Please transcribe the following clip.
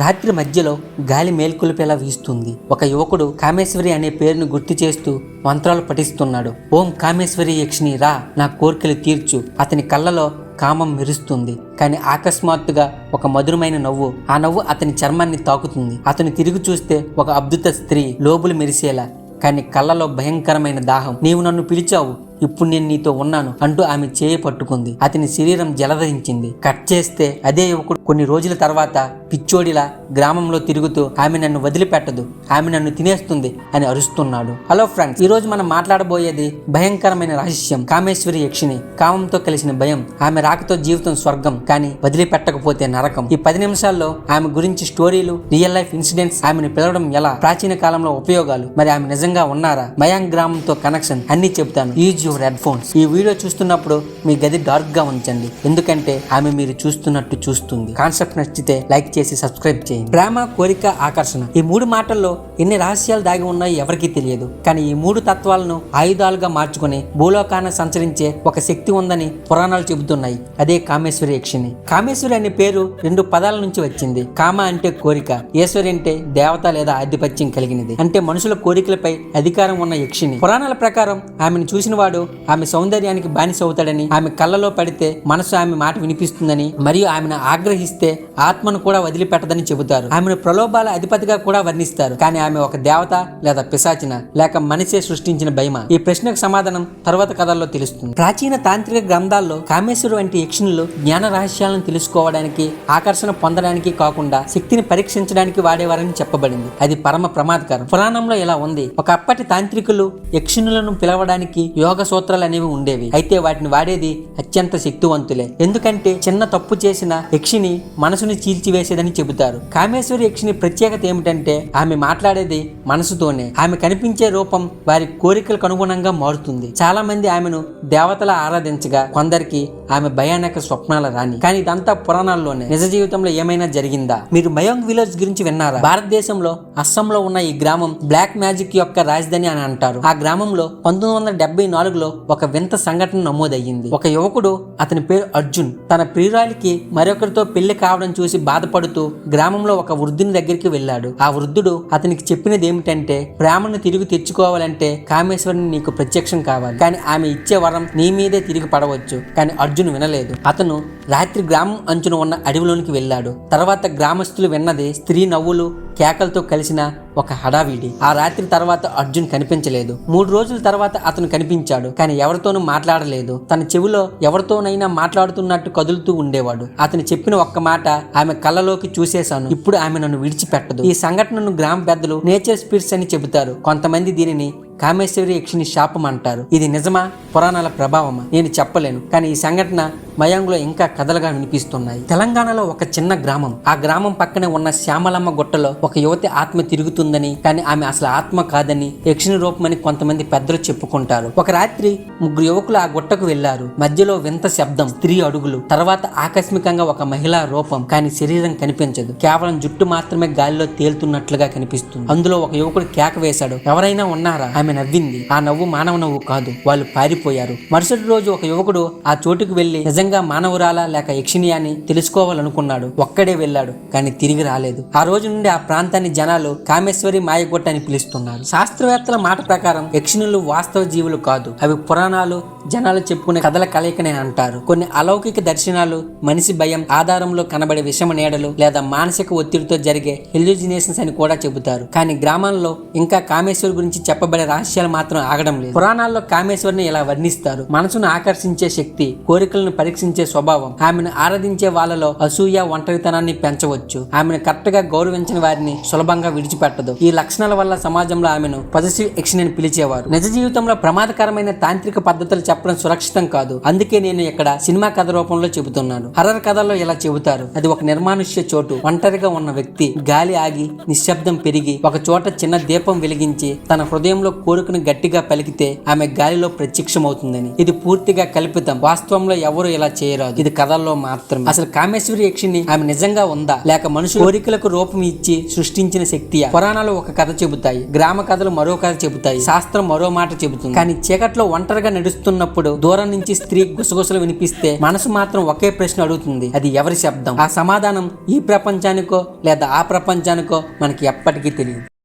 రాత్రి మధ్యలో గాలి మేల్కొలిపేలా వీస్తుంది. ఒక యువకుడు కామేశ్వరి అనే పేరును గుర్తు చేస్తూ మంత్రాలు పఠిస్తున్నాడు. ఓం కామేశ్వరి యక్షిని రా నా కోరికలు తీర్చు. అతని కళ్ళలో కామం మెరుస్తుంది. కానీ అకస్మాత్తుగా ఒక మధురమైన నవ్వు ఆ నవ్వు అతని చర్మాన్ని తాకుతుంది. అతను తిరిగి చూస్తే ఒక అద్భుత స్త్రీ లోబులు మెరిసేలా కానీ కళ్ళలో భయంకరమైన దాహం. నీవు నన్ను పిలిచావు. ఇప్పుడు నేను నీతో ఉన్నాను అంటూ ఆమె చేయి పట్టుకుంది. అతని శరీరం జలధరించింది కట్ చేస్తే అదే యువకుడు కొన్ని రోజుల తర్వాత పిచ్చోడిలా గ్రామంలో తిరుగుతూ ఆమె నన్ను వదిలిపెట్టదు ఆమె నన్ను తినేస్తుంది అని అరుస్తున్నాడు. హలో ఫ్రెండ్స్ ఈ రోజు మనం మాట్లాడబోయేది భయంకరమైన రహస్యం. కామేశ్వరి యక్షిని కామంతో కలిసిన భయం ఆమె రాకతో జీవితం స్వర్గం కానీ వదిలిపెట్టకపోతే నరకం. ఈ పది నిమిషాల్లో ఆమె గురించి స్టోరీలు రియల్ లైఫ్ ఇన్సిడెంట్స్ ఆమెను పిలవడం ఎలా ప్రాచీన కాలంలో ఉపయోగాలు మరి ఆమె నిజంగా ఉన్నారా? మయాంగ్ గ్రామంతో కనెక్షన్ అన్ని చెప్తాను. యూజ్ యువర్ హెడ్ ఫోన్స్ ఈ వీడియో చూస్తున్నప్పుడు మీ గది డార్క్గా ఉంచండి. ఎందుకంటే ఆమె మీరు చూస్తున్నట్టు చూస్తుంది. కాన్సెప్ట్ నచ్చితే లైక్ చేసి సబ్స్క్రైబ్ చేయండి. ప్రేమ కోరిక ఆకర్షణ ఈ మూడు మాటల్లో ఎన్ని రహస్యాలు దాగి ఉన్నాయో ఎవరికీ తెలియదు. కానీ ఈ మూడు తత్వాలను ఆయుధాలుగా మార్చుకుని భూలోకాన సంచరించే ఒక శక్తి ఉందని పురాణాలు చెబుతున్నాయి. అదే కామేశ్వరి యక్షిని. కామేశ్వరి అనే పేరు రెండు పదాల నుంచి వచ్చింది. కామ అంటే కోరిక. ఈశ్వరి అంటే దేవత లేదా ఆధిపత్యం కలిగినది. అంటే మనుషుల కోరికలపై అధికారం ఉన్న యక్షిని. పురాణాల ప్రకారం ఆమెను చూసిన వాడు ఆమె సౌందర్యానికి బానిస అవుతాడని ఆమె కళ్ళలో పడితే మనసు ఆమె మాట వినిపిస్తుందని మరియు ఆమెను ఆగ్రహిస్తే ఆత్మను కూడా వదిలిపెట్టదని చెబుతారు. ఆమెను ప్రలోభాల అధిపతిగా కూడా వర్ణిస్తారు. కానీ ఆమె ఒక దేవత లేదా పిశాచిన లేక మనిషే సృష్టించిన భయమ? ఈ ప్రశ్నకు సమాధానం తర్వాత కథల్లో తెలుస్తుంది. ప్రాచీన తాంత్రిక గ్రంథాల్లో కామేశ్వరు వంటి యక్షిణులు జ్ఞాన రహస్యాలను తెలుసుకోవడానికి ఆకర్షణ పొందడానికి కాకుండా శక్తిని పరీక్షించడానికి వాడేవారని చెప్పబడింది. అది పరమ ప్రమాదకరం. పురాణంలో ఇలా ఉంది. ఒకప్పటి తాంత్రికులు యక్షిణులను పిలవడానికి యోగ సూత్రాలు అనేవి ఉండేవి. అయితే వాటిని వాడేది అత్యంత శక్తివంతులే. ఎందుకంటే చిన్న తప్పు చేసిన యక్షిని మనసుని చీల్చివేసేదని చెబుతారు. కామేశ్వరి యక్షిని ప్రత్యేకత ఏమిటంటే ఆమె మాట్లాడేది మనసుతోనే. ఆమె కనిపించే రూపం వారి కోరికలకు అనుగుణంగా మారుతుంది. చాలా మంది ఆమెను దేవతల ఆరాధించగా కొందరికి ఆమె భయానక స్వప్నాల రాణి. కానీ ఇదంతా పురాణాల్లోనే. నిజ జీవితంలో ఏమైనా జరిగిందా? మీరు మయోంగ్ విలేజ్ గురించి విన్నారా? భారతదేశంలో అస్సాంలో ఉన్న ఈ గ్రామం బ్లాక్ మ్యాజిక్ యొక్క రాజధాని అని అంటారు. ఆ గ్రామంలో పంతొమ్మిది వందల డెబ్బై నాలుగులో ఒక వింత సంఘటన నమోదయ్యింది. ఒక యువకుడు అతని పేరు అర్జున్. తన ప్రియురాలికి మరొకరితో పెళ్ళి కావడం చూసి బాధపడుతూ గ్రామంలో ఒక వృద్ధుని దగ్గరికి వెళ్ళాడు. ఆ వృద్ధుడు అతనికి చెప్పినది ఏమిటంటే ప్రేమను తిరిగి తెచ్చుకోవాలంటే కామేశ్వరుని నీకు ప్రత్యక్షం కావాలి. కానీ ఆమె ఇచ్చే వరం నీ మీదే తిరిగి పడవచ్చు. కానీ అర్జున్ వినలేదు. అతను రాత్రి గ్రామం అంచున ఉన్న అడవిలోనికి వెళ్ళాడు. తర్వాత గ్రామస్తులు విన్నది స్త్రీ నవ్వులు కేకలతో కలిసిన ఒక హడావిడి. ఆ రాత్రి తర్వాత అర్జున్ కనిపించలేదు. మూడు రోజుల తర్వాత అతను కనిపించాడు కానీ ఎవరితోనూ మాట్లాడలేదు. తన చెవిలో ఎవరితోనైనా మాట్లాడుతున్నట్టు కదులుతూ ఉండేవాడు. అతను చెప్పిన ఒక్క మాట ఆమె కళ్ళలోకి చూసేశాను. ఇప్పుడు ఆమె నన్ను విడిచిపెట్టదు. ఈ సంఘటనను గ్రామ పెద్దలు నేచర్ స్పిరిట్స్ అని చెబుతారు. కొంతమంది దీనిని కామేశ్వరి యక్షిని శాపం అంటారు. ఇది నిజమా? పురాణాల ప్రభావమా? నేను చెప్పలేను. కానీ ఈ సంఘటన మయాంగ్లో ఇంకా కథలుగా వినిపిస్తున్నాయి. తెలంగాణలో ఒక చిన్న గ్రామం. ఆ గ్రామం పక్కనే ఉన్న శ్యామలమ్మ గుట్టలో ఒక యువతి ఆత్మ తిరుగుతుందని కానీ ఆమె అసలు ఆత్మ కాదని యక్షిణి రూపమని కొంతమంది పెద్దలు చెప్పుకుంటారు. ఒక రాత్రి ముగ్గురు యువకులు ఆ గుట్టకు వెళ్ళారు మధ్యలో వింత శబ్దం స్త్రీ అడుగులు తర్వాత ఆకస్మికంగా ఒక మహిళా రూపం కానీ శరీరం కనిపించదు. కేవలం జుట్టు మాత్రమే గాలిలో తేలుతున్నట్లుగా కనిపిస్తుంది. అందులో ఒక యువకుడు కేక వేశాడు. ఎవరైనా ఉన్నారా? ఆమె నవ్వింది. ఆ నవ్వు మానవ నవ్వు కాదు. వాళ్ళు పారిపోయారు. మరుసటి రోజు ఒక యువకుడు ఆ చోటుకు వెళ్ళి నిజంగా మానవురాలా లేక యక్షిణి అని తెలుసుకోవాలనుకున్నాడు. ఒక్కడే వెళ్ళాడు కానీ తిరిగి రాలేదు. ఆ రోజు నుండి ఆ ప్రాంతాన్ని జనాలు కామేశ్వరి మాయగొట్ట అని పిలుస్తున్నారు. శాస్త్రవేత్తల మాట ప్రకారం యక్షిణులు వాస్తవ జీవులు కాదు. అవి పురాణాలు జనాలు చెప్పుకునే కథల కలయికనే అంటారు. కొన్ని అలౌకిక దర్శనాలు మనిషి భయం ఆధారంలో కనబడే విషమ నీడలు లేదా మానసిక ఒత్తిడితో జరిగే హెల్యూజినేషన్స్ అని కూడా చెబుతారు. కానీ గ్రామాల్లో ఇంకా కామేశ్వరి గురించి చెప్పబడే రహస్యాలు మాత్రం ఆగడం లేదు. పురాణాల్లో కామేశ్వరిని ఇలా వర్ణిస్తారు. మనసును ఆకర్షించే శక్తి కోరికలను పరీక్షించే స్వభావం ఆమెను ఆరాధించే వాళ్ళలో అసూయ ఒంటరితనాన్ని పెంచవచ్చు. ఆమెను కరెక్ట్గా గౌరవించిన వారిని సులభంగా విడిచిపెట్టదు. ఈ లక్షణాల వల్ల సమాజంలో ఆమెను పొజిటివ్ ఎక్షన్ అని పిలిచేవారు. నిజ జీవితంలో ప్రమాదకరమైన తాంత్రిక పద్ధతులు చెప్పడం సురక్షితం కాదు. అందుకే నేను ఇక్కడ సినిమా కథ రూపంలో చెబుతున్నాను. హర్రర్ కథల్లో ఇలా చెబుతారు? అది ఒక నిర్మానుష్య చోటు. ఒంటరిగా ఉన్న వ్యక్తి గాలి ఆగి నిశ్శబ్దం పెరిగి ఒక చోట చిన్న దీపం వెలిగించి తన హృదయంలో కోరికను గట్టిగా పలికితే ఆమె గాలిలో ప్రత్యక్షమవుతుందని. ఇది పూర్తిగా కల్పితం. వాస్తవంలో ఎవరు ఇలా చేయరాదు. ఇది కథల్లో మాత్రమే. అసలు కామేశ్వరి యక్షిని ఆమె నిజంగా ఉందా? లేక మనుషు కోరికలకు రూపం ఇచ్చి సృష్టించిన శక్తియా? పురాణాలు ఒక కథ చెబుతాయి. గ్రామ కథలు మరో కథ చెబుతాయి. శాస్త్రం మరో మాట చెబుతుంది. కానీ చీకట్లో ఒంటరిగా నడుస్తున్న ఉన్నప్పుడు దూరం నుంచి స్త్రీ గుసగుసలు వినిపిస్తే మనసు మాత్రం ఒకే ప్రశ్న అడుగుతుంది. అది ఎవరి శబ్దం? ఆ సమాధానం ఈ ప్రపంచానికో లేదా ఆ ప్రపంచానికో మనకి ఎప్పటికీ తెలియదు.